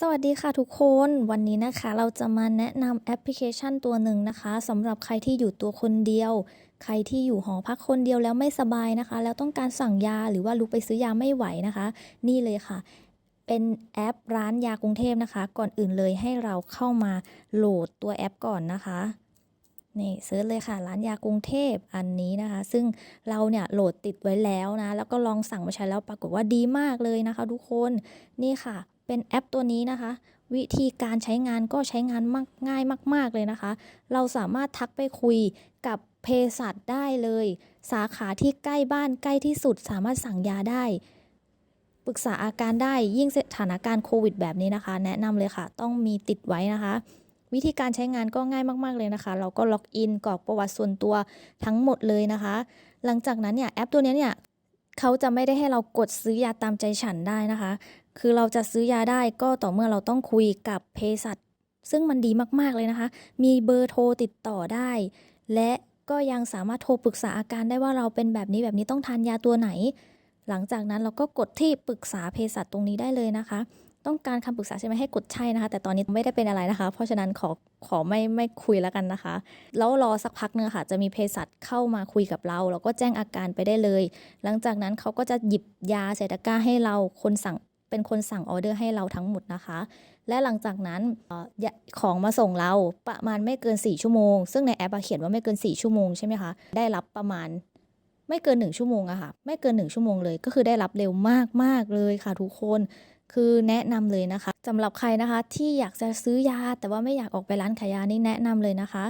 สวัสดีค่ะทุกคนวันนี้นะคะเราจะมาแนะนำแอปพลิเคชันตัวหนึ่งนะคะสำหรับใครที่อยู่ตัวคนเดียว ใครที่อยู่หอพักคนเดียวแล้วไม่สบายนะคะ แล้วต้องการสั่งยาหรือว่าลุกไปซื้อยาไม่ไหวนะคะ นี่เลยค่ะ เป็นแอปร้านยากรุงเทพนะคะ ก่อนอื่นเลยให้เราเข้ามาโหลดตัวแอปก่อนนะคะนี่เซิร์ชเลยค่ะร้านยากรุงเทพอันนี้นะคะ ซึ่งเราเนี่ยโหลดติดไว้แล้วนะ แล้วก็ลองสั่งมาใช้แล้วปรากฏว่าดีมากเลยนะคะ ทุกคนนี่ค่ะ เป็นแอปตัวนี้นะคะ วิธีการใช้งานก็ใช้งานมากง่ายมาก ๆ เลยนะคะ เราสามารถทักไปคุยกับเภสัชได้เลย สาขาที่ใกล้บ้านใกล้ที่สุดสามารถสั่งยาได้ปรึกษาอาการได้ยิ่งสถานการณ์โควิดแบบนี้นะคะ แนะนำเลยค่ะ ต้องมีติดไว้นะคะ วิธีการใช้งานก็ง่ายมาก ๆ เลยนะคะ เราก็ล็อกอินกรอกประวัติส่วนตัวทั้งหมดเลยนะคะ หลังจากนั้นเนี่ยแอปตัวเนี้ยเนี่ย เขาจะไม่ได้ให้เรากดซื้อยาตามใจฉันได้นะคะ คือเราจะซื้อยาได้ก็ต่อเมื่อเราต้องคุยกับเภสัชซึ่งมันดีมากๆเลยนะคะ มีเบอร์โทรติดต่อได้ และก็ยังสามารถโทรปรึกษาอาการได้ว่าเราเป็นแบบนี้แบบนี้ต้องทานยาตัวไหน หลังจากนั้นเราก็กดที่ปรึกษาเภสัชตรงนี้ได้เลยนะคะ ต้องการคำปรึกษาใช่ไหมให้กดใช่นะคะ แต่ตอนนี้ไม่ได้เป็นอะไรนะคะ เพราะฉะนั้นขอขอไม่ไม่คุยแล้วกันนะคะ แล้วรอสักพักนึงค่ะ จะมีเภสัชเข้ามาคุยกับเราแล้วก็แจ้งอาการไปได้เลย หลังจากนั้นเขาก็จะหยิบยาใส่ตะกร้าให้เราคนสั่งเป็นคนสั่งออเดอร์ให้เราทั้งหมดนะคะ และหลังจากนั้นออของมาส่งเราประมาณไม่เกิน 4 ชั่วโมง ซึ่งในแอปเขียนว่าไม่เกิน 4 ชั่วโมงใช่ไหมคะ ได้รับประมาณ ไม่เกิน 1 ชั่วโมงอะค่ะ ไม่เกิน 1 ชั่วโมงเลย ก็คือได้รับเร็วมากๆเลยค่ะทุกคน คือแนะนำเลยนะคะสำหรับใครนะคะที่อยากจะซื้อยาแต่ว่าไม่อยากออกไปร้านขายยานี่แนะนำเลยนะคะ